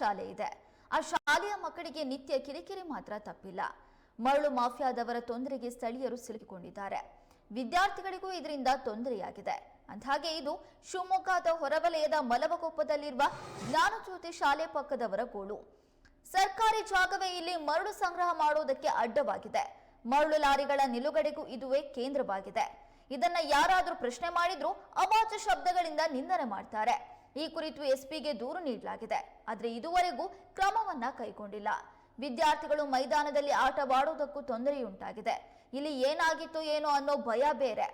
ಶಾಲೆ ಇದೆ. ಆ ಶಾಲೆಯ ಮಕ್ಕಳಿಗೆ ನಿತ್ಯ ಕಿರಿಕಿರಿ ಮಾತ್ರ ತಪ್ಪಿಲ್ಲ. ಮರಳು ಮಾಫಿಯಾದವರ ತೊಂದರೆಗೆ ಸ್ಥಳೀಯರು ಸಿಲುಕಿಕೊಂಡಿದ್ದಾರೆ. ವಿದ್ಯಾರ್ಥಿಗಳಿಗೂ ಇದರಿಂದ ತೊಂದರೆಯಾಗಿದೆ. ಅಂದ್ಹಾಗೆ ಇದು ಶಿವಮೊಗ್ಗದ ಹೊರವಲಯದ ಮಲವಕೊಪ್ಪದಲ್ಲಿರುವ ಜ್ಞಾನಜ್ಯೋತಿ ಶಾಲೆ ಪಕ್ಕದವರ ಗೋಳು. ಸರ್ಕಾರಿ ಜಾಗವೇ ಇಲ್ಲಿ ಮರಳು ಸಂಗ್ರಹ ಮಾಡುವುದಕ್ಕೆ ಅಡ್ಡವಾಗಿದೆ. ಮರಳು ಲಾರಿಗಳ ನಿಲುಗಡೆಗೂ ಇದುವೇ ಕೇಂದ್ರವಾಗಿದೆ. ಇದನ್ನ ಯಾರಾದರೂ ಪ್ರಶ್ನೆ ಮಾಡಿದ್ರೂ ಅವಾಚ ಶಬ್ದಗಳಿಂದ ನಿಂದನೆ ಮಾಡ್ತಾರೆ. ಈ ಕುರಿತು ಎಸ್ಪಿಗೆ ದೂರು ನೀಡಲಾಗಿದೆ. ಆದರೆ ಇದುವರೆಗೂ ಕ್ರಮವನ್ನ ಕೈಗೊಂಡಿಲ್ಲ. ವಿದ್ಯಾರ್ಥಿಗಳು ಮೈದಾನದಲ್ಲಿ ಆಟವಾಡುವುದಕ್ಕೂ ತೊಂದರೆಯುಂಟಾಗಿದೆ. ಇಲ್ಲಿ ಏನಾಗಿತ್ತು, ಏನೋ ಅನ್ನೋ ಭಯ ಬೇರೆ.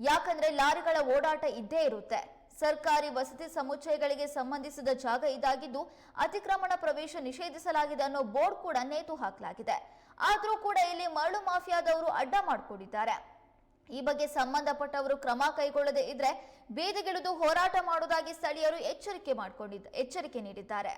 ಯಾಕಂದ್ರೆ ಲಾರಿಗಳ ಓಡಾಟ ಇದ್ದೇ ಇರುತ್ತೆ. ಸರ್ಕಾರಿ ವಸತಿ ಸಮುಚ್ಚಯಗಳಿಗೆ ಸಂಬಂಧಿಸಿದ ಜಾಗ ಇದಾಗಿದ್ದು, ಅತಿಕ್ರಮಣ ಪ್ರವೇಶ ನಿಷೇಧಿಸಲಾಗಿದೆ ಅನ್ನೋ ಬೋರ್ಡ್ ಕೂಡ ನೇತು ಹಾಕಲಾಗಿದೆ. ಆದರೂ ಕೂಡ ಇಲ್ಲಿ ಮರಳು ಮಾಫಿಯಾದವರು ಅಡ್ಡ ಮಾಡಿಕೊಂಡಿದ್ದಾರೆ. ಈ ಬಗ್ಗೆ ಸಂಬಂಧಪಟ್ಟವರು ಕ್ರಮ ಕೈಗೊಳ್ಳದೇ ಇದ್ರೆ ಬೀದಿಗಿಳಿದು ಹೋರಾಟ ಮಾಡುವುದಾಗಿ ಸ್ಥಳೀಯರು ಎಚ್ಚರಿಕೆ ಮಾಡಿಕೊಂಡಿದ್ದ ಎಚ್ಚರಿಕೆ ನೀಡಿದ್ದಾರೆ.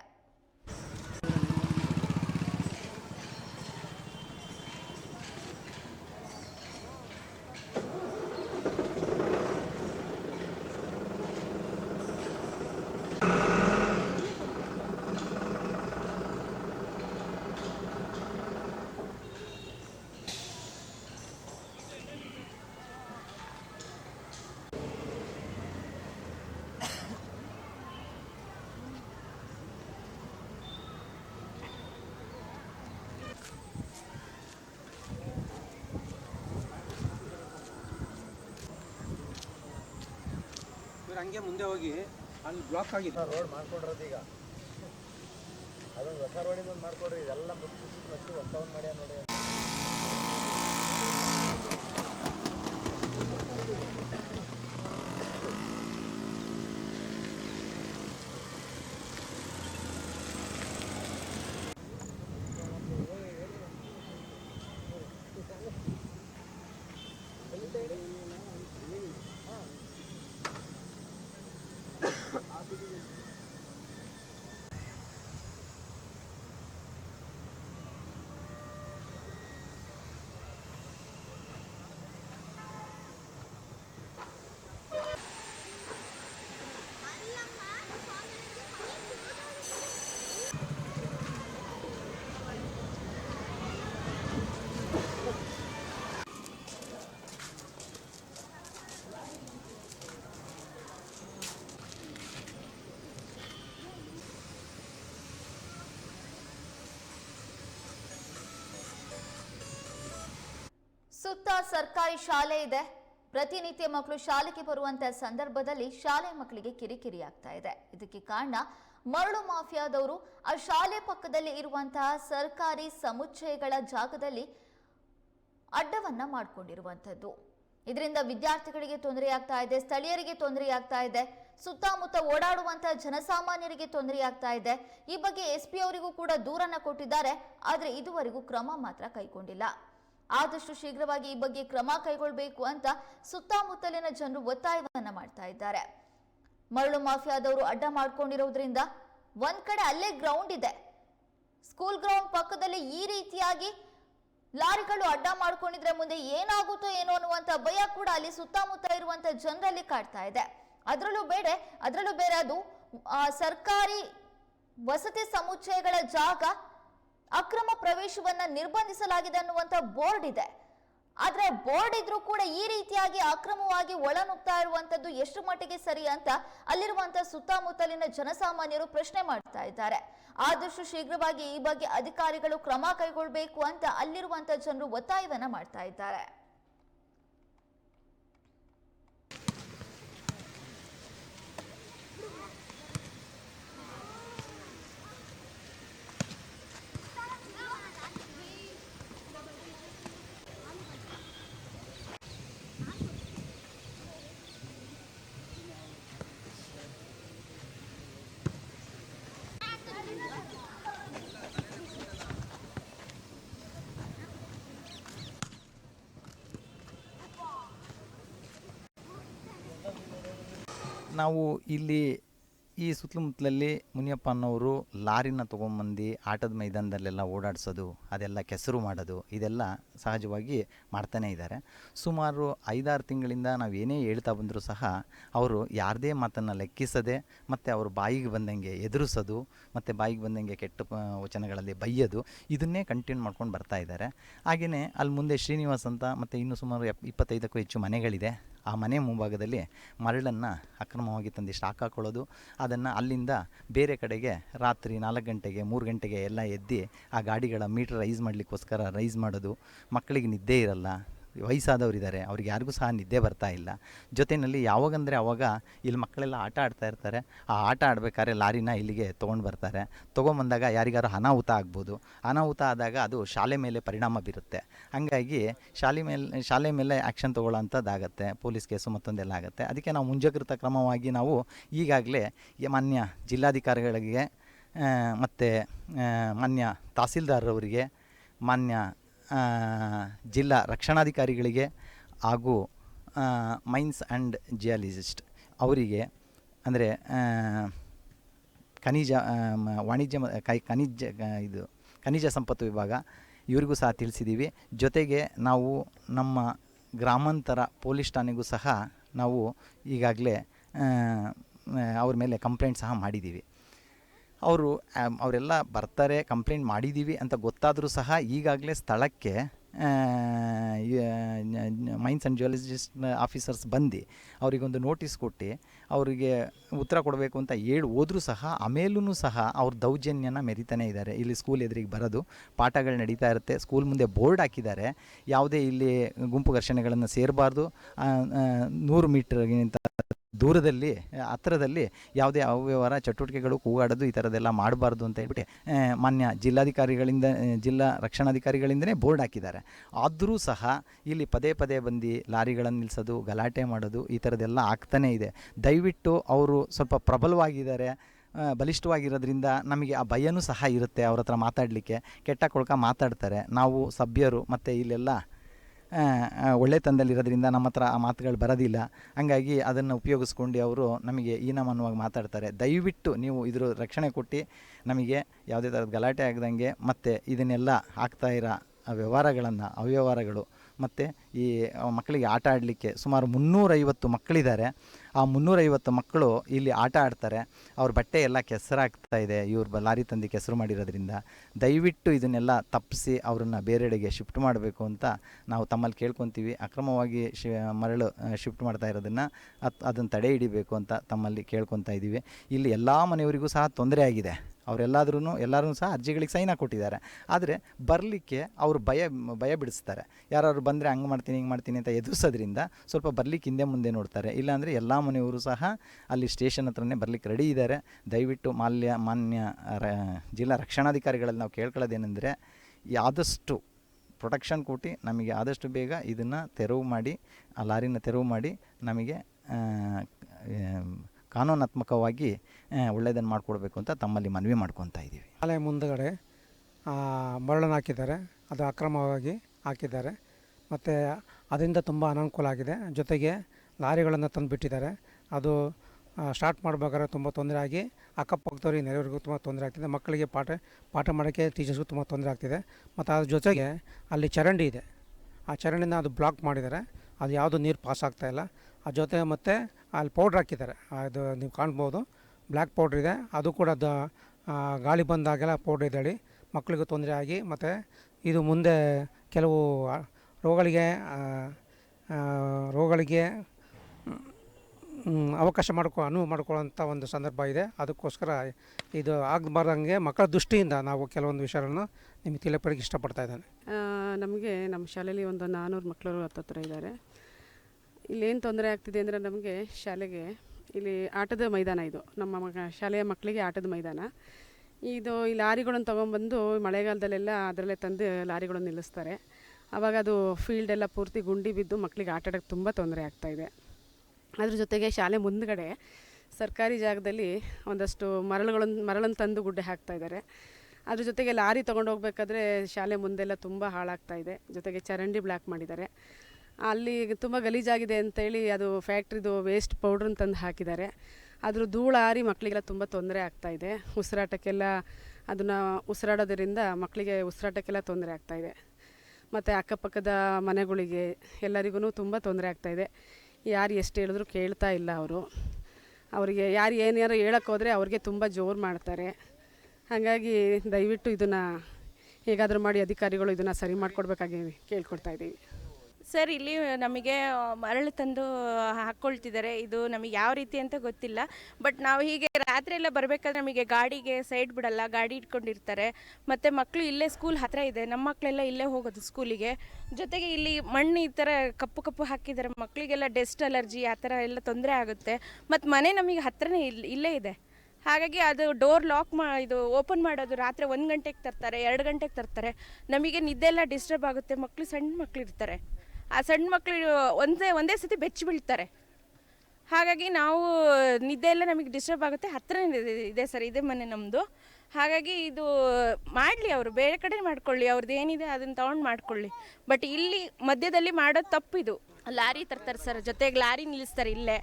ಹಂಗೆ ಮುಂದೆ ಹೋಗಿ ಅಲ್ಲಿ ಬ್ಲಾಕ್ ಆಗಿದೆ. ರೋಡ್ ಮಾಡ್ಕೊಂಡ್ರದ್ದು ಈಗ. ಅದೊಂದು ಹೊಸ ರೋಡಿಂದ ಮಾಡ್ಕೊಡ್ರಿ, ಇದೆಲ್ಲ ಫಸ್ಟ್ ಹೊಸ ಒಂದು ಮಾಡ್ಯಾರ ನೋಡಿ. ಸುತ್ತ ಸರ್ಕಾರಿ ಶಾಲೆ ಇದೆ. ಪ್ರತಿನಿತ್ಯ ಮಕ್ಕಳು ಶಾಲೆಗೆ ಬರುವಂತಹ ಸಂದರ್ಭದಲ್ಲಿ ಶಾಲೆ ಮಕ್ಕಳಿಗೆ ಕಿರಿಕಿರಿ ಆಗ್ತಾ ಇದೆ. ಇದಕ್ಕೆ ಕಾರಣ ಮರಳು ಮಾಫಿಯಾದವರು ಆ ಶಾಲೆ ಪಕ್ಕದಲ್ಲಿ ಇರುವಂತಹ ಸರ್ಕಾರಿ ಸಮುಚ್ಚಯಗಳ ಜಾಗದಲ್ಲಿ ಅಡ್ಡವನ್ನ ಮಾಡಿಕೊಂಡಿರುವಂಥದ್ದು. ಇದರಿಂದ ವಿದ್ಯಾರ್ಥಿಗಳಿಗೆ ತೊಂದರೆಯಾಗ್ತಾ ಇದೆ, ಸ್ಥಳೀಯರಿಗೆ ತೊಂದರೆಯಾಗ್ತಾ ಇದೆ, ಸುತ್ತಮುತ್ತ ಓಡಾಡುವಂತಹ ಜನಸಾಮಾನ್ಯರಿಗೆ ತೊಂದರೆಯಾಗ್ತಾ ಇದೆ. ಈ ಬಗ್ಗೆ ಎಸ್ ಪಿ ಅವರಿಗೂ ಕೂಡ ದೂರನ್ನ ಕೊಟ್ಟಿದ್ದಾರೆ, ಆದರೆ ಇದುವರೆಗೂ ಕ್ರಮ ಮಾತ್ರ ಕೈಗೊಂಡಿಲ್ಲ. ಆದಷ್ಟು ಶೀಘ್ರವಾಗಿ ಈ ಬಗ್ಗೆ ಕ್ರಮ ಕೈಗೊಳ್ಳಬೇಕು ಅಂತ ಸುತ್ತಮುತ್ತಲಿನ ಜನರು ಒತ್ತಾಯವನ್ನ ಮಾಡ್ತಾ ಇದ್ದಾರೆ. ಮರಳು ಮಾಫಿಯಾದವರು ಅಡ್ಡ ಮಾಡ್ಕೊಂಡಿರೋದ್ರಿಂದ ಒಂದ್ ಕಡೆ ಅಲ್ಲೇ ಗ್ರೌಂಡ್ ಇದೆ. ಸ್ಕೂಲ್ ಗ್ರೌಂಡ್ ಪಕ್ಕದಲ್ಲಿ ಈ ರೀತಿಯಾಗಿ ಲಾರಿಗಳು ಅಡ್ಡ ಮಾಡ್ಕೊಂಡಿದ್ರೆ ಮುಂದೆ ಏನಾಗುತ್ತೋ ಏನೋ ಅನ್ನುವಂತ ಭಯ ಕೂಡ ಅಲ್ಲಿ ಸುತ್ತಮುತ್ತ ಇರುವಂತ ಜನರಲ್ಲಿ ಕಾಡ್ತಾ ಇದೆ. ಅದರಲ್ಲೂ ಬೇರೆ ಅದರಲ್ಲೂ ಬೇರೆ ಅದು ಸರ್ಕಾರಿ ವಸತಿ ಸಮುಚ್ಚಯಗಳ ಜಾಗ ಅಕ್ರಮ ಪ್ರವೇಶವನ್ನ ನಿರ್ಬಂಧಿಸಲಾಗಿದೆ ಅನ್ನುವಂತ ಬೋರ್ಡ್ ಇದೆ. ಆದ್ರೆ ಬೋರ್ಡ್ ಇದ್ರೂ ಕೂಡ ಈ ರೀತಿಯಾಗಿ ಅಕ್ರಮವಾಗಿ ಒಳನುಗ್ತಾ ಇರುವಂತದ್ದು ಎಷ್ಟು ಮಟ್ಟಿಗೆ ಸರಿ ಅಂತ ಅಲ್ಲಿರುವಂತ ಸುತ್ತಮುತ್ತಲಿನ ಜನಸಾಮಾನ್ಯರು ಪ್ರಶ್ನೆ ಮಾಡ್ತಾ ಇದ್ದಾರೆ. ಆದಷ್ಟು ಶೀಘ್ರವಾಗಿ ಈ ಬಗ್ಗೆ ಅಧಿಕಾರಿಗಳು ಕ್ರಮ ಕೈಗೊಳ್ಳಬೇಕು ಅಂತ ಅಲ್ಲಿರುವಂತ ಜನರು ಒತ್ತಾಯವನ್ನ ಮಾಡ್ತಾ ಇದ್ದಾರೆ. ನಾವು ಇಲ್ಲಿ ಈ ಸುತ್ತಮುತ್ತಲಲ್ಲಿ ಮುನಿಯಪ್ಪ ಅನ್ನೋರು ಲಾರಿನ ತೊಗೊಂಬಂದು ಆಟದ ಮೈದಾನದಲ್ಲೆಲ್ಲ ಓಡಾಡಿಸೋದು, ಅದೆಲ್ಲ ಕೆಸರು ಮಾಡೋದು, ಇದೆಲ್ಲ ಸಹಜವಾಗಿ ಮಾಡ್ತಾನೇ ಇದ್ದಾರೆ. ಸುಮಾರು ಐದಾರು ತಿಂಗಳಿಂದ ನಾವು ಏನೇ ಹೇಳ್ತಾ ಬಂದರೂ ಸಹ ಅವರು ಯಾರದೇ ಮಾತನ್ನು ಲೆಕ್ಕಿಸದೆ ಮತ್ತು ಅವರು ಬಾಯಿಗೆ ಬಂದಂಗೆ ಎದುರಿಸೋದು, ಮತ್ತು ಬಾಯಿಗೆ ಬಂದಂಗೆ ಕೆಟ್ಟ ವಚನಗಳಲ್ಲಿ ಬೈಯೋದು ಇದನ್ನೇ ಕಂಟಿನ್ಯೂ ಮಾಡ್ಕೊಂಡು ಬರ್ತಾ ಇದ್ದಾರೆ. ಹಾಗೆಯೇ ಅಲ್ಲಿ ಮುಂದೆ ಶ್ರೀನಿವಾಸ್ ಅಂತ ಮತ್ತು ಇನ್ನೂ ಸುಮಾರು ಎಪ್, ಇಪ್ಪತ್ತೈದಕ್ಕೂ ಹೆಚ್ಚು ಮನೆಗಳಿದೆ. ಆ ಮನೆ ಮುಂಭಾಗದಲ್ಲಿ ಮರಳನ್ನು ಅಕ್ರಮವಾಗಿ ತಂದು ಸ್ಟಾಕ್ ಹಾಕ್ಕೊಳ್ಳೋದು ಅದನ್ನು ಅಲ್ಲಿಂದ ಬೇರೆ ಕಡೆಗೆ ರಾತ್ರಿ ನಾಲ್ಕು ಗಂಟೆಗೆ, ಮೂರು ಗಂಟೆಗೆ ಎಲ್ಲ ಎದ್ದು ಆ ಗಾಡಿಗಳ ಮೀಟರ್ ರೈಸ್ ಮಾಡಲಿಕ್ಕೋಸ್ಕರ ರೈಸ್ ಮಾಡೋದು ಮಕ್ಕಳಿಗೆ ನಿದ್ದೆ ಇರಲ್ಲ, ವಯಸ್ಸಾದವರಿದ್ದಾರೆ, ಅವ್ರಿಗೆ ಯಾರಿಗೂ ಸಹ ನಿದ್ದೆ ಬರ್ತಾ ಇಲ್ಲ. ಜೊತೆಯಲ್ಲಿ ಯಾವಾಗಂದರೆ ಅವಾಗ ಇಲ್ಲಿ ಮಕ್ಕಳೆಲ್ಲ ಆಟ ಆಡ್ತಾ ಇರ್ತಾರೆ. ಆ ಆಟ ಆಡಬೇಕಾದ್ರೆ ಲಾರಿನ ಇಲ್ಲಿಗೆ ತೊಗೊಂಡು ಬರ್ತಾರೆ. ತೊಗೊಂಬಂದಾಗ ಯಾರಿಗಾರು ಅನಾಹುತ ಆಗ್ಬೋದು. ಅನಾಹುತ ಆದಾಗ ಅದು ಶಾಲೆ ಮೇಲೆ ಪರಿಣಾಮ ಬೀರುತ್ತೆ. ಹಾಗಾಗಿ ಶಾಲೆ ಮೇಲೆ ಶಾಲೆ ಮೇಲೆ ಆ್ಯಕ್ಷನ್ ತೊಗೊಳ್ಳೋಂಥದ್ದಾಗತ್ತೆ, ಪೊಲೀಸ್ ಕೇಸು ಮತ್ತೊಂದೆಲ್ಲ ಆಗುತ್ತೆ. ಅದಕ್ಕೆ ನಾವು ಮುಂಜಾಗ್ರತಾ ಕ್ರಮವಾಗಿ ನಾವು ಈಗಾಗಲೇ ಮಾನ್ಯ ಜಿಲ್ಲಾಧಿಕಾರಿಗಳಿಗೆ ಮತ್ತು ಮಾನ್ಯ ತಹಸೀಲ್ದಾರರವರಿಗೆ ಮಾನ್ಯ ಜಿಲ್ಲಾ ರಕ್ಷಣಾಧಿಕಾರಿಗಳಿಗೆ ಹಾಗೂ ಮೈನ್ಸ್ ಆ್ಯಂಡ್ ಜಿಯಾಲಜಿಸ್ಟ್ ಅವರಿಗೆ ಅಂದರೆ ಖನಿಜ ವಾಣಿಜ್ಯ ಖನಿಜ ಇದು ಖನಿಜ ಸಂಪತ್ತು ವಿಭಾಗ ಇವರಿಗೂ ಸಹ ತಿಳಿಸಿದ್ದೀವಿ ಜೊತೆಗೆ ನಾವು ನಮ್ಮ ಗ್ರಾಮಾಂತರ ಪೊಲೀಸ್ ಠಾಣೆಗೂ ಸಹ ನಾವು ಈಗಾಗಲೇ ಅವ್ರ ಮೇಲೆ ಕಂಪ್ಲೇಂಟ್ ಸಹ ಮಾಡಿದ್ದೀವಿ ಅವರು ಅವರೆಲ್ಲ ಬರ್ತಾರೆ, ಕಂಪ್ಲೇಂಟ್ ಮಾಡಿದ್ದೀವಿ ಅಂತ ಗೊತ್ತಾದರೂ ಸಹ ಈಗಾಗಲೇ ಸ್ಥಳಕ್ಕೆ ಮೈನ್ಸ್ ಆ್ಯಂಡ್ ಜಿಯಾಲಜಿಸ್ಟ್ ಆಫೀಸರ್ಸ್ ಬಂದು ಅವರಿಗೊಂದು ನೋಟಿಸ್ ಕೊಟ್ಟು ಅವರಿಗೆ ಉತ್ತರ ಕೊಡಬೇಕು ಅಂತ ಹೇಳಿ ಹೋದರೂ ಸಹ ಆಮೇಲೂ ಸಹ ಅವ್ರ ದೌರ್ಜನ್ಯನ ಮೆರಿತಾನೇ ಇದ್ದಾರೆ. ಇಲ್ಲಿ ಸ್ಕೂಲ್ ಎದುರಿಗೆ ಬರೋದು, ಪಾಠಗಳು ನಡೀತಾ ಇರುತ್ತೆ, ಸ್ಕೂಲ್ ಮುಂದೆ ಬೋರ್ಡ್ ಹಾಕಿದ್ದಾರೆ. ಯಾವುದೇ ಇಲ್ಲಿ ಗುಂಪು ಘರ್ಷಣೆಗಳನ್ನು ಸೇರಬಾರ್ದು. ನೂರು ಮೀಟರ್ಗಿಂತ ದೂರದಲ್ಲಿ ಹತ್ತಿರದಲ್ಲಿ ಯಾವುದೇ ಅವ್ಯವಹಾರ, ಚಟುವಟಿಕೆಗಳು, ಕೂಗಾಡೋದು ಈ ಥರದೆಲ್ಲ ಮಾಡಬಾರ್ದು ಅಂತ ಹೇಳ್ಬಿಟ್ಟು ಮಾನ್ಯ ಜಿಲ್ಲಾಧಿಕಾರಿಗಳಿಂದ ಜಿಲ್ಲಾ ರಕ್ಷಣಾಧಿಕಾರಿಗಳಿಂದನೇ ಬೋರ್ಡ್ ಹಾಕಿದ್ದಾರೆ. ಆದರೂ ಸಹ ಇಲ್ಲಿ ಪದೇ ಪದೇ ಬಂದು ಲಾರಿಗಳನ್ನು ನಿಲ್ಲಿಸೋದು ಗಲಾಟೆ ಮಾಡೋದು ಈ ಥರದ್ದೆಲ್ಲ ಆಗ್ತಾನೇ ಇದೆ. ದಯವಿಟ್ಟು ಅವರು ಸ್ವಲ್ಪ ಪ್ರಬಲವಾಗಿದ್ದಾರೆ ಬಲಿಷ್ಠವಾಗಿರೋದ್ರಿಂದ ನಮಗೆ ಆ ಭಯನೂ ಸಹ ಇರುತ್ತೆ ಅವ್ರ ಹತ್ರ ಮಾತಾಡಲಿಕ್ಕೆ. ಕೆಟ್ಟ ಕೊಳ್ಕ ಮಾತಾಡ್ತಾರೆ. ನಾವು ಸಭ್ಯರು ಮತ್ತು ಇಲ್ಲೆಲ್ಲ ಒಳ್ಳೆತನದಲ್ಲಿರೋದ್ರಿಂದ ನಮ್ಮ ಹತ್ರ ಆ ಮಾತುಗಳು ಬರೋದಿಲ್ಲ. ಹಂಗಾಗಿ ಅದನ್ನು ಉಪಯೋಗಿಸ್ಕೊಂಡು ಅವರು ನಮಗೆ ಈನಮನ್ವಾಗಿ ಮಾತಾಡ್ತಾರೆ. ದಯವಿಟ್ಟು ನೀವು ಇದ್ರ ರಕ್ಷಣೆ ಕೊಟ್ಟು ನಮಗೆ ಯಾವುದೇ ಥರದ ಗಲಾಟೆ ಆಗದಂಗೆ ಮತ್ತು ಇದನ್ನೆಲ್ಲ ಆಗ್ತಾ ಇರೋ ವ್ಯವಹಾರಗಳನ್ನು, ಅವ್ಯವಹಾರಗಳು ಮತ್ತು ಈ ಮಕ್ಕಳಿಗೆ ಆಟ ಆಡಲಿಕ್ಕೆ ಸುಮಾರು ಮುನ್ನೂರೈವತ್ತು ಮಕ್ಕಳಿದ್ದಾರೆ. ಆ ಮುನ್ನೂರೈವತ್ತು ಮಕ್ಕಳು ಇಲ್ಲಿ ಆಟ ಆಡ್ತಾರೆ. ಅವ್ರ ಬಟ್ಟೆ ಎಲ್ಲ ಕೆಸರಾಗ್ತಾ ಇದೆ. ಇವ್ರು ಲಾರಿ ತಂದು ಕೆಸರು ಮಾಡಿರೋದ್ರಿಂದ. ದಯವಿಟ್ಟು ಇದನ್ನೆಲ್ಲ ತಪ್ಪಿಸಿ ಅವರನ್ನು ಬೇರೆಡೆಗೆ ಶಿಫ್ಟ್ ಮಾಡಬೇಕು ಅಂತ ನಾವು ತಮ್ಮಲ್ಲಿ ಕೇಳ್ಕೊತೀವಿ. ಅಕ್ರಮವಾಗಿ ಶಿ, ಮರಳು ಶಿಫ್ಟ್ ಮಾಡ್ತಾ ಇರೋದನ್ನು ಅದು ಅದನ್ನು ತಡೆ ಹಿಡಿಬೇಕು ಅಂತ ತಮ್ಮಲ್ಲಿ ಕೇಳ್ಕೊತಾ ಇದ್ದೀವಿ ಇಲ್ಲಿ ಎಲ್ಲ ಮನೆಯವರಿಗೂ ಸಹ ತೊಂದರೆ ಆಗಿದೆ. ಅವರೆಲ್ಲಾದ್ರೂ ಎಲ್ಲರೂ ಸಹ ಅರ್ಜಿಗಳಿಗೆ ಸೈನ್ ಕೊಟ್ಟಿದ್ದಾರೆ ಆದರೆ ಬರಲಿಕ್ಕೆ ಅವರು ಭಯ ಭಯ ಬಿಡಿಸ್ತಾರೆ. ಯಾರು ಬಂದರೆ ಹಂಗೆ ಮಾಡ್ತೀನಿ, ಹಿಂಗೆ ಮಾಡ್ತೀನಿ ಅಂತ ಎದುರಿಸೋದ್ರಿಂದ ಸ್ವಲ್ಪ ಬರಲಿಕ್ಕೆ ಹಿಂದೆ ಮುಂದೆ ನೋಡ್ತಾರೆ. ಇಲ್ಲಾಂದರೆ ಎಲ್ಲ ಮನೆಯವರು ಸಹ ಅಲ್ಲಿ ಸ್ಟೇಷನ್ ಹತ್ರನೇ ಬರಲಿಕ್ಕೆ ರೆಡಿ ಇದ್ದಾರೆ. ದಯವಿಟ್ಟು ಮಾಲ್ಯ, ಮಾನ್ಯ ರ, ಜಿಲ್ಲಾ ರಕ್ಷಣಾಧಿಕಾರಿಗಳಲ್ಲಿ ನಾವು ಕೇಳ್ಕೊಳ್ಳೋದೇನೆಂದರೆ ಆದಷ್ಟು ಪ್ರೊಟೆಕ್ಷನ್ ಕೊಟ್ಟು ನಮಗೆ ಆದಷ್ಟು ಬೇಗ ಇದನ್ನು ತೆರವು ಮಾಡಿ, ಆ ಲಾರಿನ ತೆರವು ಮಾಡಿ ನಮಗೆ ಕಾನೂನಾತ್ಮಕವಾಗಿ ಒಳ್ಳೆಯದನ್ನು ಮಾಡಿಕೊಡ್ಬೇಕು ಅಂತ ತಮ್ಮಲ್ಲಿ ಮನವಿ ಮಾಡ್ಕೊತಾ ಇದ್ದೀವಿ ಶಾಲೆ ಮುಂದುಗಡೆ ಮರಳನ್ನು ಹಾಕಿದ್ದಾರೆ, ಅದು ಅಕ್ರಮವಾಗಿ ಹಾಕಿದ್ದಾರೆ, ಮತ್ತು ಅದರಿಂದ ತುಂಬ ಅನಾನುಕೂಲ ಆಗಿದೆ. ಜೊತೆಗೆ ಲಾರಿಗಳನ್ನು ತಂದು ಬಿಟ್ಟಿದ್ದಾರೆ ಅದು ಸ್ಟಾರ್ಟ್ ಮಾಡಬೇಕಾದ್ರೆ ತುಂಬ ತೊಂದರೆ ಆಗಿ ಅಕ್ಕಪಕ್ಕದವ್ರಿಗೆ ನೆರವರಿಗೂ ತುಂಬ ತೊಂದರೆ ಆಗ್ತಿದೆ. ಮಕ್ಕಳಿಗೆ ಪಾಠ ಪಾಠ ಮಾಡೋಕ್ಕೆ ಟೀಚರ್ಸ್ಗೂ ತುಂಬ ತೊಂದರೆ ಆಗ್ತಿದೆ. ಮತ್ತು ಅದ್ರ ಜೊತೆಗೆ ಅಲ್ಲಿ ಚರಂಡಿ ಇದೆ. ಆ ಚರಂಡಿನ ಅದು ಬ್ಲಾಕ್ ಮಾಡಿದ್ದಾರೆ. ಅದು ಯಾವುದು ನೀರು ಪಾಸ್ ಆಗ್ತಾಯಿಲ್ಲ ಆ ಜೊತೆ ಮತ್ತು ಅಲ್ಲಿ ಪೌಡ್ರ್ ಹಾಕಿದ್ದಾರೆ. ಅದು ನೀವು ಕಾಣ್ಬೋದು. ಬ್ಲ್ಯಾಕ್ ಪೌಡ್ರ್ ಇದೆ. ಅದು ಕೂಡ ದ ಗಾಳಿ ಬಂದಾಗೆಲ್ಲ ಪೌಡ್ರ್ ಇದ್ದೇಳಿ ಮಕ್ಕಳಿಗೂ ತೊಂದರೆ ಆಗಿ ಮತ್ತು ಇದು ಮುಂದೆ ಕೆಲವು ರೋಗಗಳಿಗೆ ರೋಗಗಳಿಗೆ ಅವಕಾಶ ಮಾಡ್ಕೊ, ಅನುವು ಮಾಡ್ಕೊಳ್ಳೋಂಥ ಒಂದು ಸಂದರ್ಭ ಇದೆ. ಅದಕ್ಕೋಸ್ಕರ ಇದು ಆಗಬಾರ್ದಂಗೆ ಮಕ್ಕಳ ದೃಷ್ಟಿಯಿಂದ ನಾವು ಕೆಲವೊಂದು ವಿಷಯಗಳನ್ನು ನಿಮಗೆ ತಿಳಿಪಡಿಗೆ ಇಷ್ಟಪಡ್ತಾ ಇದ್ದೇನೆ. ನಮಗೆ ನಮ್ಮ ಶಾಲೆಯಲ್ಲಿ ಒಂದು ನಾನ್ನೂರು ಮಕ್ಕಳು ಹತ್ತತ್ರ ಇದ್ದಾರೆ. ಇಲ್ಲೇನು ತೊಂದರೆ ಆಗ್ತಿದೆ ಅಂದರೆ ನಮಗೆ ಶಾಲೆಗೆ, ಇಲ್ಲಿ ಆಟದ ಮೈದಾನ ಇದು. ನಮ್ಮ ಮಗ, ಶಾಲೆಯ ಮಕ್ಕಳಿಗೆ ಆಟದ ಮೈದಾನ. ಇದು ಈ ಲಾರಿಗಳನ್ನು ತೊಗೊಂಬಂದು ಮಳೆಗಾಲದಲ್ಲೆಲ್ಲ ಅದರಲ್ಲೇ ತಂದು ಲಾರಿಗಳನ್ನು ನಿಲ್ಲಿಸ್ತಾರೆ. ಆವಾಗ ಅದು ಫೀಲ್ಡ್ ಎಲ್ಲ ಪೂರ್ತಿ ಗುಂಡಿ ಬಿದ್ದು ಮಕ್ಕಳಿಗೆ ಆಟ ಆಡೋಕ್ಕೆ ತುಂಬ ತೊಂದರೆ ಆಗ್ತಾಯಿದೆ ಅದ್ರ ಜೊತೆಗೆ ಶಾಲೆ ಮುಂದ್ಗಡೆ ಸರ್ಕಾರಿ ಜಾಗದಲ್ಲಿ ಒಂದಷ್ಟು ಮರಳುಗಳನ್ನು ಮರಳನ್ನು ತಂದು ಗುಡ್ಡೆ ಹಾಕ್ತಾಯಿದ್ದಾರೆ ಅದ್ರ ಜೊತೆಗೆ ಲಾರಿ ತೊಗೊಂಡು ಹೋಗ್ಬೇಕಾದ್ರೆ ಶಾಲೆ ಮುಂದೆಲ್ಲ ತುಂಬ ಹಾಳಾಗ್ತಾ ಇದೆ. ಜೊತೆಗೆ ಚರಂಡಿ ಬ್ಲ್ಯಾಕ್ ಮಾಡಿದ್ದಾರೆ. ಅಲ್ಲಿ ತುಂಬ ಗಲೀಜಾಗಿದೆ ಅಂತೇಳಿ ಅದು ಫ್ಯಾಕ್ಟ್ರಿದು ವೇಸ್ಟ್ ಪೌಡ್ರನ್ನ ತಂದು ಹಾಕಿದ್ದಾರೆ. ಅದ್ರ ಧೂಳಾರಿ ಮಕ್ಕಳಿಗೆಲ್ಲ ತುಂಬ ತೊಂದರೆ ಆಗ್ತಾಯಿದೆ ಉಸಿರಾಟಕ್ಕೆಲ್ಲ ಅದನ್ನು ಉಸಿರಾಡೋದರಿಂದ ಮಕ್ಕಳಿಗೆ ಉಸಿರಾಟಕ್ಕೆಲ್ಲ ತೊಂದರೆ ಆಗ್ತಾಯಿದೆ ಮತ್ತು ಅಕ್ಕಪಕ್ಕದ ಮನೆಗಳಿಗೆ ಎಲ್ಲರಿಗೂ ತುಂಬ ತೊಂದರೆ ಆಗ್ತಾಯಿದೆ ಯಾರು ಎಷ್ಟು ಹೇಳಿದ್ರು ಕೇಳ್ತಾ ಇಲ್ಲ ಅವರು. ಅವರಿಗೆ ಯಾರು ಏನಾರು ಹೇಳೋಕ್ಕೋದ್ರೆ ಅವ್ರಿಗೆ ತುಂಬ ಜೋರು ಮಾಡ್ತಾರೆ. ಹಾಗಾಗಿ ದಯವಿಟ್ಟು ಇದನ್ನು ಹೇಗಾದರೂ ಮಾಡಿ ಅಧಿಕಾರಿಗಳು ಇದನ್ನು ಸರಿ ಮಾಡಿಕೊಡ್ಬೇಕಾಗಿ ಕೇಳ್ಕೊಡ್ತಾ ಇದ್ದೀವಿ. ಸರ್, ಇಲ್ಲಿ ನಮಗೆ ಮರಳು ತಂದು ಹಾಕ್ಕೊಳ್ತಿದ್ದಾರೆ ಇದು ನಮಗೆ ಯಾವ ರೀತಿ ಅಂತ ಗೊತ್ತಿಲ್ಲ. ಬಟ್ ನಾವು ಹೀಗೆ ರಾತ್ರಿ ಎಲ್ಲ ಬರಬೇಕಾದ್ರೆ ನಮಗೆ ಗಾಡಿಗೆ ಸೈಡ್ ಬಿಡಲ್ಲ, ಗಾಡಿ ಇಟ್ಕೊಂಡಿರ್ತಾರೆ. ಮತ್ತು ಮಕ್ಕಳು ಇಲ್ಲೇ ಸ್ಕೂಲ್ ಹತ್ತಿರ ಇದೆ. ನಮ್ಮ ಮಕ್ಕಳೆಲ್ಲ ಇಲ್ಲೇ ಹೋಗೋದು ಸ್ಕೂಲಿಗೆ. ಜೊತೆಗೆ ಇಲ್ಲಿ ಮಣ್ಣು ಈ ಥರ ಕಪ್ಪು ಕಪ್ಪು ಹಾಕಿದ್ದಾರೆ. ಮಕ್ಕಳಿಗೆಲ್ಲ ಡೆಸ್ಟ್ ಅಲರ್ಜಿ, ಆ ಥರ ಎಲ್ಲ ತೊಂದರೆ ಆಗುತ್ತೆ. ಮತ್ತು ಮನೆ ನಮಗೆ ಹತ್ತಿರನೇ ಇಲ್ಲಿ ಇಲ್ಲೇ ಇದೆ. ಹಾಗಾಗಿ ಅದು ಡೋರ್ ಲಾಕ್ ಮಾ, ಇದು ಓಪನ್ ಮಾಡೋದು ರಾತ್ರಿ ಒಂದು ಗಂಟೆಗೆ ತರ್ತಾರೆ, ಎರಡು ಗಂಟೆಗೆ ತರ್ತಾರೆ. ನಮಗೆ ನಿದ್ದೆ ಎಲ್ಲ ಡಿಸ್ಟರ್ಬ್ ಆಗುತ್ತೆ. ಮಕ್ಕಳು ಸಣ್ಣ ಮಕ್ಕಳು ಇರ್ತಾರೆ ಆ ಸಣ್ಣ ಮಕ್ಕಳು ಒಂದೇ ಒಂದೇ ಸತಿ ಬೆಚ್ಚಿ ಬೀಳ್ತಾರೆ. ಹಾಗಾಗಿ ನಾವು ನಿದ್ದೆ ಎಲ್ಲ ನಮಗೆ ಡಿಸ್ಟರ್ಬ್ ಆಗುತ್ತೆ. ಹತ್ತಿರ ಇದೆ ಸರ್, ಇದೇ ಮನೆ ನಮ್ಮದು ಹಾಗಾಗಿ ಇದು ಮಾಡಲಿ ಅವರು, ಬೇರೆ ಕಡೆ ಮಾಡ್ಕೊಳ್ಳಿ. ಅವ್ರದ್ದು ಏನಿದೆ ಅದನ್ನು ತೊಗೊಂಡು ಮಾಡ್ಕೊಳ್ಳಿ. ಬಟ್ ಇಲ್ಲಿ ಮಧ್ಯದಲ್ಲಿ ಮಾಡೋದು ತಪ್ಪಿದು ಲಾರಿ ತರ್ತಾರೆ ಸರ್, ಜೊತೆಗೆ ಲಾರಿ ನಿಲ್ಲಿಸ್ತಾರೆ ಇಲ್ಲೇ.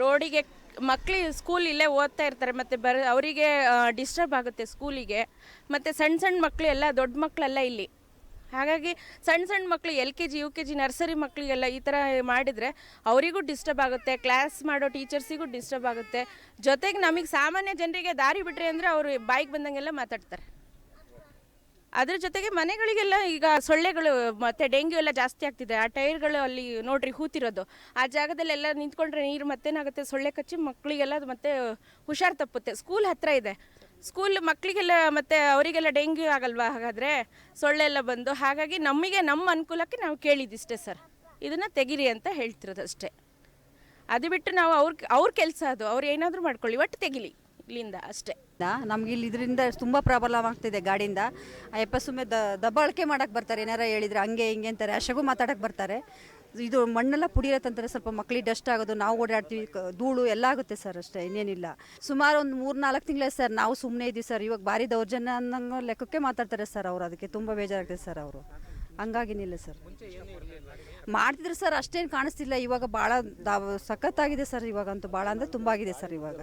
ರೋಡಿಗೆ ಮಕ್ಕಳು ಸ್ಕೂಲ್ ಇಲ್ಲೇ ಓದ್ತಾ ಇರ್ತಾರೆ, ಮತ್ತು ಬರ, ಅವರಿಗೆ ಡಿಸ್ಟರ್ಬ್ ಆಗುತ್ತೆ ಸ್ಕೂಲಿಗೆ ಮತ್ತು ಸಣ್ಣ ಸಣ್ಣ ಮಕ್ಕಳು ಎಲ್ಲ, ದೊಡ್ಡ ಮಕ್ಕಳೆಲ್ಲ ಇಲ್ಲಿ. ಹಾಗಾಗಿ ಸಣ್ಣ ಸಣ್ಣ ಮಕ್ಕಳು L K G, U K G nursery ಮಕ್ಕಳಿಗೆಲ್ಲ ಈ ಥರ ಮಾಡಿದರೆ ಅವರಿಗೂ ಡಿಸ್ಟರ್ಬ್ ಆಗುತ್ತೆ, ಕ್ಲಾಸ್ ಮಾಡೋ ಟೀಚರ್ಸಿಗೂ ಡಿಸ್ಟರ್ಬ್ ಆಗುತ್ತೆ. ಜೊತೆಗೆ ನಮಗೆ ಸಾಮಾನ್ಯ ಜನರಿಗೆ ದಾರಿ ಬಿಟ್ರಿ ಅಂದರೆ ಅವರು ಬಾಯಿಗೆ ಬಂದಂಗೆಲ್ಲ ಮಾತಾಡ್ತಾರೆ. ಅದ್ರ ಜೊತೆಗೆ ಮನೆಗಳಿಗೆಲ್ಲ ಈಗ ಸೊಳ್ಳೆಗಳು, ಮತ್ತು ಡೆಂಗ್ಯೂ ಎಲ್ಲ ಜಾಸ್ತಿ ಆಗ್ತಿದೆ. ಆ ಟೈರ್ಗಳು ಅಲ್ಲಿ ನೋಡ್ರಿ ಹೂತಿರೋದು. ಆ ಜಾಗದಲ್ಲೆಲ್ಲ ನಿಂತ್ಕೊಂಡ್ರೆ ನೀರು ಮತ್ತೇನಾಗುತ್ತೆ? ಸೊಳ್ಳೆ ಕಚ್ಚಿ ಮಕ್ಕಳಿಗೆಲ್ಲ ಮತ್ತೆ ಹುಷಾರು ತಪ್ಪುತ್ತೆ. ಸ್ಕೂಲ್ ಹತ್ತಿರ ಇದೆ. ಸ್ಕೂಲ್ ಮಕ್ಕಳಿಗೆಲ್ಲ ಮತ್ತೆ ಅವರಿಗೆಲ್ಲ ಡೆಂಗ್ಯೂ ಆಗಲ್ವಾ? ಹಾಗಾದರೆ ಸೊಳ್ಳೆ ಎಲ್ಲ ಬಂದು ಹಾಗಾಗಿ ನಮಗೆ ನಮ್ಮ ಅನುಕೂಲಕ್ಕೆ ನಾವು ಕೇಳಿದಿಷ್ಟೇ ಸರ್. ಇದನ್ನು ತೆಗಿರಿ ಅಂತ ಹೇಳ್ತಿರೋದು ಅಷ್ಟೇ ಅದು ಬಿಟ್ಟು ನಾವು ಅವ್ರ ಅವ್ರ ಕೆಲಸ ಅದು. ಅವ್ರು ಏನಾದರೂ ಮಾಡ್ಕೊಳ್ಳಿ. ಒಟ್ಟು ತೆಗಿಲಿ ಇಲ್ಲಿಂದ ಅಷ್ಟೇ. ನಮ್ಗೆ ಇಲ್ಲಿ ಇದರಿಂದ ತುಂಬ ಪ್ರಾಬ್ಲಮ್ ಆಗ್ತಿದೆ ಗಾಡಿಯಿಂದ ಅಯ್ಯಪ್ಪ ಸುಮ್ಮನೆ ದ, ದಬ್ಬಾಳಿಕೆ ಮಾಡಕ್ಕೆ ಬರ್ತಾರೆ. ಏನಾರ ಹೇಳಿದ್ರೆ ಹಂಗೆ, ಹಿಂಗೆ ಅಂತಾರೆ. ಅಷ್ಟಗೂ ಮಾತಾಡಕ್ಕೆ ಬರ್ತಾರೆ. ಇದು ಮಣ್ಣೆಲ್ಲ ಪುಡಿಯತ್ತಂತಾರೆ ಸ್ವಲ್ಪ ಮಕ್ಕಳಿಗೆ ಡಸ್ಟ್ ಆಗೋದು, ನಾವು ಓಡಾಡ್ತೀವಿ ಧೂಳು ಎಲ್ಲ ಆಗುತ್ತೆ ಸರ್ ಅಷ್ಟೇ, ಇನ್ನೇನಿಲ್ಲ. ಸುಮಾರು ಒಂದು ಮೂರು ನಾಲ್ಕು ತಿಂಗಳೇ ಸರ್ ನಾವು ಸುಮ್ಮನೆ ಇದ್ದೀವಿ ಸರ್, ಇವಾಗ ಭಾರಿ ದೌರ್ಜನ್ಯ ಅನ್ನೋ ಲೆಕ್ಕಕ್ಕೆ ಮಾತಾಡ್ತಾರೆ ಸರ್ ಅವರು ಅದಕ್ಕೆ, ತುಂಬ ಬೇಜಾರಾಗ್ತದೆ ಸರ್ ಅವರು. ಹಂಗಾಗಿನಿಲ್ಲ ಸರ್. ಮಾಡ್ತಿದ್ರು ಸರ್ ಅಷ್ಟೇನು ಕಾಣಿಸ್ತಿಲ್ಲ, ಇವಾಗ ಭಾಳ ಸಖತ್ತಾಗಿದೆ ಸರ್, ಇವಾಗಂತೂ ಭಾಳ ಅಂದರೆ ತುಂಬ ಆಗಿದೆ ಸರ್ ಇವಾಗ.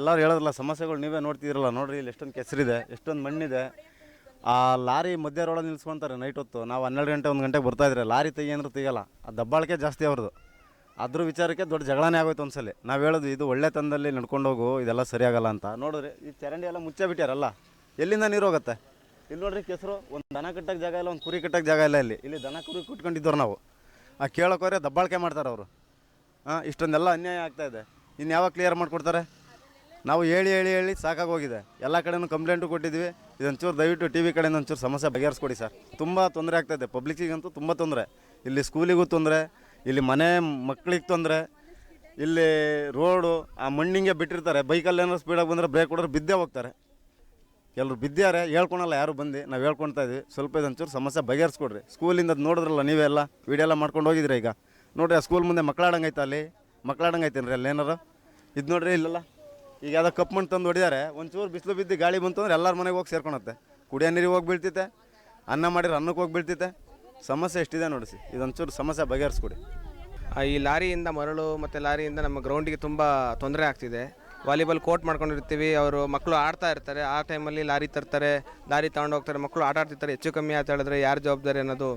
ಎಲ್ಲರೂ ಹೇಳೋದಿಲ್ಲ, ಸಮಸ್ಯೆಗಳು ನೀವೇ ನೋಡ್ತಿದ್ರಲ್ಲ ನೋಡ್ರಿ ಇಲ್ಲಿ ಎಷ್ಟೊಂದು ಕೆಸರಿದೆ, ಎಷ್ಟೊಂದು ಮಣ್ಣಿದೆ. ಆ ಲಾರಿ ಮಧ್ಯ ನಿಲ್ಸ್ಕೊಂತಾರೆ ನೈಟ್ ಹೊತ್ತು. ನಾವು ಹನ್ನೆರಡು ಗಂಟೆ, ಒಂದು ಗಂಟೆಗೆ ಬರ್ತಾ ಇದ್ರೆ ಲಾರಿ ತೆಗಿಯಂದ್ರೆ ತೆಗಿಯಲ್ಲ. ಆ ದಬ್ಬಾಳಿಕೆ ಜಾಸ್ತಿ ಅವ್ರದ್ದು ಅದ್ರ ವಿಚಾರಕ್ಕೆ ದೊಡ್ಡ ಜಗಳನೇ ಆಗೋಯ್ತು ಒಂದ್ಸಲಿ. ನಾವು ಹೇಳೋದು, ಇದು ಒಳ್ಳೆ ತಂದಲ್ಲಿ ನಡ್ಕೊಂಡು ಹೋಗು, ಇದೆಲ್ಲ ಸರಿಯಾಗಲ್ಲ ಅಂತ. ನೋಡಿದ್ರೆ, ಈ ಚರಂಡಿ ಎಲ್ಲ ಮುಚ್ಚೆ ಬಿಟ್ಟಾರಲ್ಲ ಎಲ್ಲಿಂದ ನೀರು ಹೋಗುತ್ತೆ? ಇಲ್ಲಿ ನೋಡ್ರಿ ಕೆಸರು, ಒಂದು ದನ ಕಟ್ಟಕ್ಕೆ ಜಾಗ ಇಲ್ಲ, ಒಂದು ಕುರಿ ಕಟ್ಟಕ್ಕೆ ಜಾಗ ಇಲ್ಲ ಇಲ್ಲಿ. ಇಲ್ಲಿ ದನ, ಕುರಿ ಕುಟ್ಕೊಂಡಿದ್ದವ್ರು ನಾವು. ಆ ಕೇಳೋಕೋರೆ ದಬ್ಬಾಳಿಕೆ ಮಾಡ್ತಾರೆ ಅವರು. ಹಾಂ ಇಷ್ಟೊಂದೆಲ್ಲ ಅನ್ಯಾಯ ಆಗ್ತಾಯಿದೆ ಇನ್ನು ಯಾವಾಗ ಕ್ಲಿಯರ್ ಮಾಡಿಕೊಡ್ತಾರೆ? ನಾವು ಹೇಳಿ ಹೇಳಿ ಹೇಳಿ ಸಾಕಾಗೋಗಿದೆ. ಎಲ್ಲ ಕಡೆನೂ ಕಂಪ್ಲೇಂಟು ಕೊಟ್ಟಿದ್ವಿ ಇದೊಂಚೂರು ದಯವಿಟ್ಟು ಟಿ ವಿ ಕಡೆಯಿಂದ ಒಂಚೂರು ಸಮಸ್ಯೆ ಬಗೆಹರಿಸ್ಕೊಡಿ ಸರ್. ತುಂಬ ತೊಂದರೆ ಆಗ್ತಾಯಿದೆ ಪಬ್ಲಿಕ್ಕಿಗಂತೂ ತುಂಬ ತೊಂದರೆ. ಇಲ್ಲಿ ಸ್ಕೂಲಿಗೂ ತೊಂದರೆ. ಇಲ್ಲಿ ಮನೆ ಮಕ್ಕಳಿಗೆ ತೊಂದರೆ. ಇಲ್ಲಿ ರೋಡು ಆ ಮಣ್ಣಿಗೆ ಬಿಟ್ಟಿರ್ತಾರೆ. ಬೈಕಲ್ಲಿ ಏನಾದ್ರು ಸ್ಪೀಡಾಗಿ ಬಂದರೆ ಬ್ರೇಕ್ ಕೊಡೋರು ಬಿದ್ದೇ ಹೋಗ್ತಾರೆ. ಎಲ್ಲರೂ ಬಿದ್ದಿದ್ದಾರೆ ಹೇಳ್ಕೊಳಲ್ಲ, ಯಾರು ಬಂದು? ನಾವು ಹೇಳ್ಕೊಳ್ತಾ ಇದ್ವಿ. ಸ್ವಲ್ಪ ಇದೊಂಚೂರು ಸಮಸ್ಯೆ ಬಗೆಹರಿಸ್ಕೊಡ್ರಿ. ಸ್ಕೂಲಿಂದ ನೋಡಿದ್ರಲ್ಲ ನೀವೇ ಎಲ್ಲ? ವಿಡಿಯೋ ಎಲ್ಲ ಮಾಡ್ಕೊಂಡು ಹೋಗಿದ್ರಿ ಈಗ? ನೋಡಿರಿ, ಆ ಸ್ಕೂಲ್ ಮುಂದೆ ಮಕ್ಕಳಾಡಂಗೆ ಐತೆ ಅಲ್ಲಿ? ಮಕ್ಕಳಾಡಂಗೆ ಐತೇನ್ರಿ ಅಲ್ಲಿ ಏನಾರು? ಇದು ನೋಡ್ರಿ ಇಲ್ಲಲ್ಲ? ಈಗ ಯಾವ್ದೋ ಕಪ್ ಮಣ್ಣು ತಂದು ಹೊಡಿದಾರೆ ಒಂಚೂರು ಬಿಸಿಲು ಬಿದ್ದು ಗಾಳಿ ಬಂತು ಅಂದ್ರೆ ಎಲ್ಲರ ಮನೆಗೆ ಹೋಗಿ ಸೇರ್ಕೊಳತ್ತೆ ಕುಡಿಯೋ ನೀರಿಗೆ ಹೋಗಿ ಬೀಳ್ತೈತೆ ಅನ್ನ ಮಾಡಿರೋ ಅನ್ನಕ್ಕೆ ಹೋಗಿ ಬೀಳ್ತೈತೆ ಸಮಸ್ಯೆ ಎಷ್ಟಿದೆ ನೋಡಿಸಿ, ಇದೊಂಚೂರು ಸಮಸ್ಯೆ ಬಗೆಹರಿಸ್ಕೊಡಿ. ಈ ಲಾರಿಯಿಂದ ಮರಳು ಮತ್ತು ಲಾರಿಯಿಂದ ನಮ್ಮ ಗ್ರೌಂಡಿಗೆ ತುಂಬ ತೊಂದರೆ ಆಗ್ತಿದೆ. ವಾಲಿಬಾಲ್ ಕೋರ್ಟ್ ಮಾಡ್ಕೊಂಡಿರ್ತೀವಿ, ಅವರು ಮಕ್ಕಳು ಆಡ್ತಾ ಇರ್ತಾರೆ, ಆ ಟೈಮಲ್ಲಿ ಲಾರಿ ತರ್ತಾರೆ, ಲಾರಿ ತಗೊಂಡು ಹೋಗ್ತಾರೆ ಮಕ್ಕಳು ಆಟ ಆಡ್ತಿರ್ತಾರೆ, ಹೆಚ್ಚು ಕಮ್ಮಿ ಅಂತ ಹೇಳಿದ್ರೆ ಯಾರು ಜವಾಬ್ದಾರಿ ಅನ್ನೋದು